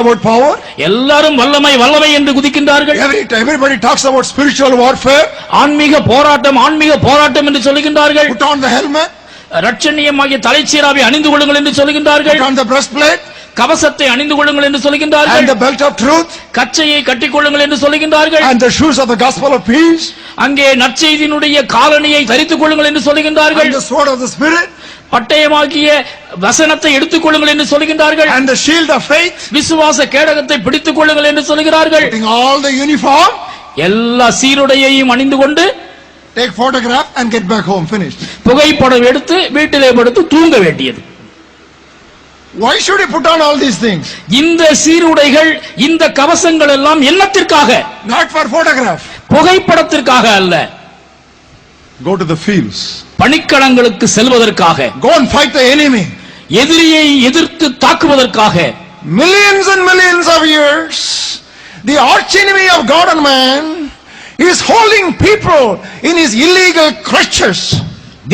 about power. எல்லாரும் வல்லமை வல்லமை என்று குதிக்கின்றார்கள். Every, everybody talks about spiritual warfare. ஆன்மீக போராட்டம் ஆன்மீக போராட்டம் என்று சொல்லுகின்றார்கள் Put on the helmet, ரட்சணியமாகிய தலைச்சீராவை அணிந்து கொள்ளுங்கள் என்று சொல்லுகின்றார்கள் put on the breastplate கவசத்தை அணிந்து கொள்ளுங்கள் என்று சொல்லுகின்றார்கள் and the belt of truth கச்சையை கட்டிக் கொள்ளுங்கள் என்று சொல்லுகின்றார்கள் and the shoes of the gospel of peace அங்கே நற்செய்தியினுடைய காலணியை தரித்துக் கொள்ளுங்கள் என்று சொல்லுகின்றார்கள் and the sword of the spirit பட்டயமாகிய வசனத்தை எடுத்துக் கொள்ளுங்கள் என்று சொல்லுகின்றார்கள் and the shield of faith. விசுவாச கேடகத்தை பிடித்துக் கொள்ளுங்கள் என்று Putting all the uniform, எல்லா சீருடையையும் அணிந்து கொண்டு take photograph and get back home. Finished. புகைப்படம் எடுத்து வீட்டிலே படுத்து தூங்க வேண்டியது Why should you put on all these things? இந்த சீருடைகள் இந்த கவசங்கள் எல்லாம் என்னத்திற்காக Not for photograph. புகைப்படத்திற்காக அல்ல Go to the fields. பணிக்களங்களுக்கு செல்வதற்காக Go and fight the enemy. எதிரியை எதிர்த்து தாக்குவதற்காக Millions and millions of years, the arch enemy of God and man is holding people in his illegal clutches.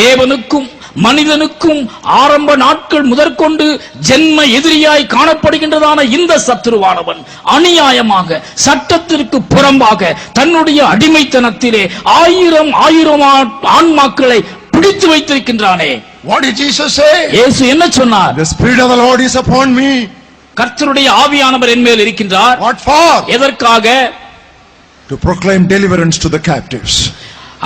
தேவனுக்கும் மனிதனுக்கும் ஆரம்ப நாட்கள் முதற்கொண்டு ஜென்ம எதிரியாய் காணப்படுகின்றதான இந்த சத்துருவானவன் அநியாயமாக சட்டத்திற்கு புறம்பாக தன்னுடைய அடிமைத்தனத்திலே ஆயிரம் ஆயிரம் ஆன்மாக்களை பிடித்து வைத்திருக்கின்றானே What did Jesus say? இயேசு என்ன சொன்னார் The Spirit of the Lord is upon me. கர்த்தருடைய ஆவியானவர் என் மேல் இருக்கின்றார் What for? எதற்காக To proclaim deliverance to the captives.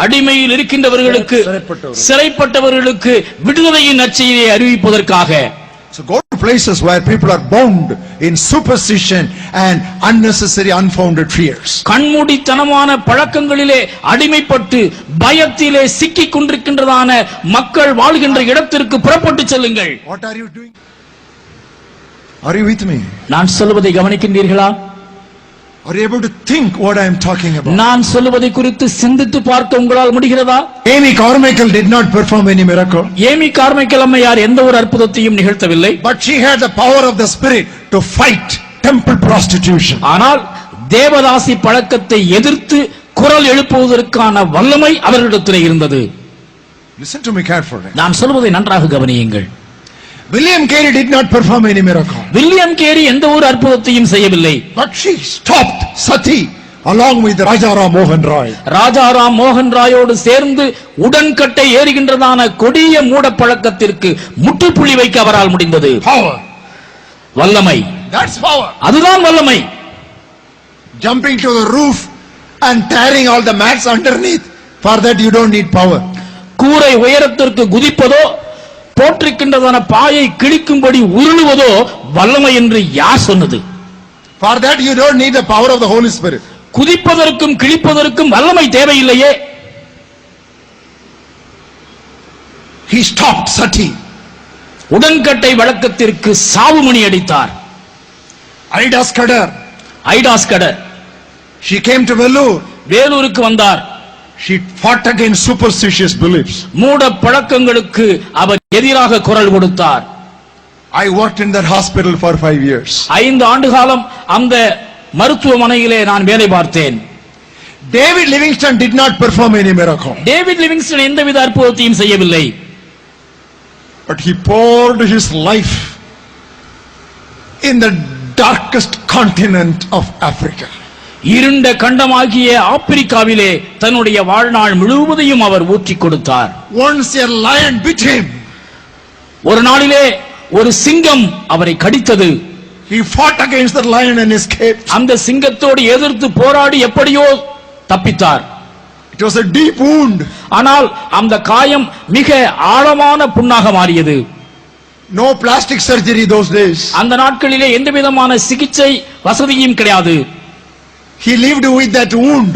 அடிமையில் இருக்கின்றவர்களுக்கு சிறைப்பட்டவர்கள். சிறைப்பட்டவர்களுக்கு விடுதலையின் நற்செய்தியை அறிவிப்பதற்காக So go to places where people are bound in superstition and unnecessary unfounded fears. கண்மூடித்தனமான பழக்கங்களிலே அடிமைப்பட்டு பயத்திலே சிக்கிக் கொண்டிருக்கின்றதான மக்கள் வாழ்கின்ற இடத்திற்கு புறப்பட்டு செல்லுங்கள் What are you doing? Are you with me? நான் சொல்லுவதை கவனிக்கின்றீர்களா Are you able to think what I am talking about? நான் சொல்லுவதை குறித்து சிந்தித்து பார்க்க உங்களால் முடிகிறதா Amy Carmichael did not perform any miracle, Amy Carmichael அம்மையார் எந்த ஒரு அற்புதத்தையும் நிகழ்த்தவில்லை but she had the power of the Spirit to fight temple prostitution. ஆனால் தேவதாசி பழக்கத்தை எதிர்த்து குரல் எழுப்புவதற்கான வல்லமை அவர்களிடத்தில் இருந்தது Listen to me carefully. நான் சொல்வதை நன்றாக கவனியுங்கள் William Carey did not perform any miracle, William Carey எந்த ஒரு அற்புதத்தையும் செய்யவில்லை but she stopped Sati along with Ram Mohan Roy. Rajaram மோகன் ராயோடு சேர்ந்து உடன்கட்டை ஏறுகின்றதான கொடிய மூடப்பழக்கத்திற்கு முற்றுப்புள்ளி வைக்க அவரால் முடிந்தது Power. வல்லமை That's power. அதுதான் வல்லமை Jumping to the roof and tearing all the mats underneath. For that you don't need power. கூரை உயரத்திற்கு குதிப்பதோ போற்றிருக்கின்றதான பாயை கிழிக்கும்படி உருளுவதோ வல்லமை என்று யார் சொன்னது For that you don't need the power of the Holy Spirit. குதிப்பதற்கும் கிழிப்பதற்கும் வல்லமை தேவையில்லையே He stopped Sati. உடன்கட்டை வழக்கத்திற்கு சாவுமணி அடித்தார் Ida Skadar. ஐடாஸ் கடர் She came to Vellore. வேலூருக்கு வந்தார் She fought against superstitious beliefs. மூட பழக்கங்களுக்கு அவர் எதிராக குரல் கொடுத்தார் I worked in that hospital for five years. ஐந்து ஆண்டு காலம் அந்த மருத்துவமனையிலே நான் வேலை பார்த்தேன் David Livingston did not perform any miracle, David Livingstone எந்தவித அற்புதத்தையும் செய்யவில்லை but he poured his life in the darkest continent of Africa. இருண்ட கண்டமாகிய ஆப்பிரிக்காவிலே தன்னுடைய வாழ்நாள் முழுவதையும் அவர் ஊற்றிக் கொடுத்தார் Once a lion bit him. ஒரு நாளிலே ஒரு சிங்கம் அவரை கடித்தது He fought against the lion and escaped. அந்த சிங்கத்தோடு எதிர்த்து போராடி எப்படியோ தப்பித்தார் It was a deep wound. ஆனால் அந்த காயம் மிக ஆழமான புண்ணாக மாறியது No plastic surgery those days. அந்த நாட்களிலே எந்த விதமான சிகிச்சை வசதியும் கிடையாது He lived with that wound.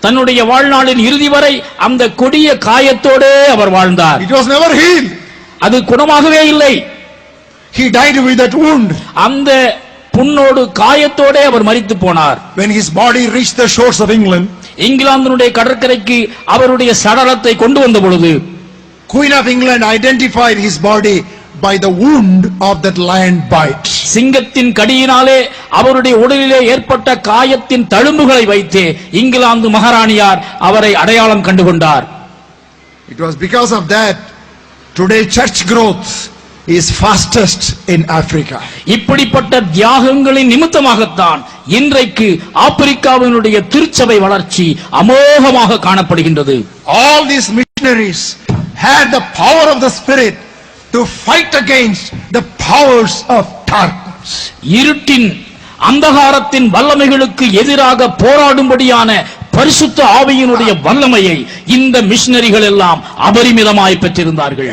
தன்னுடைய வாழ்நாளின் இறுதி வரை அந்த கொடிய காயத்தோடே அவர் வாழ்ந்தார் It was never healed. அது குணமாகவே இல்லை He died with that wound. அந்த புண்ணோடு காயத்தோடே அவர் மரித்து போனார் When his body reached the shores of England, இங்கிலாந்தினுடைய கடற்கரைக்கு அவருடைய சடலத்தை கொண்டு வந்த பொழுது Queen of England identified his body by the wound of that lion bite. சிங்கத்தின் கடியினாலே அவருடைய உடலிலே ஏற்பட்ட காயத்தின் தழும்புகளை வைத்து இங்கிலாந்து மகாராணியார் அவரை அடையாளம் கண்டுகொண்டார் It was because of that today church growth is fastest in Africa. இப்படிப்பட்ட தியாகங்களின் நிமித்தமாகத்தான் இன்றைக்கு ஆப்பிரிக்காவினுடைய திருச்சபை வளர்ச்சி அமோகமாக காணப்படுகின்றது All these missionaries had the power of the Spirit to fight against the powers of darkness. இருட்டின் அந்தகாரத்தின் வல்லமைகளுக்கு எதிராக போராடும்படியான பரிசுத்த ஆவியினுடைய வல்லமையை இந்த மிஷனரிகள் எல்லாம் அபரிமிதமாய் பெற்றிருந்தார்கள்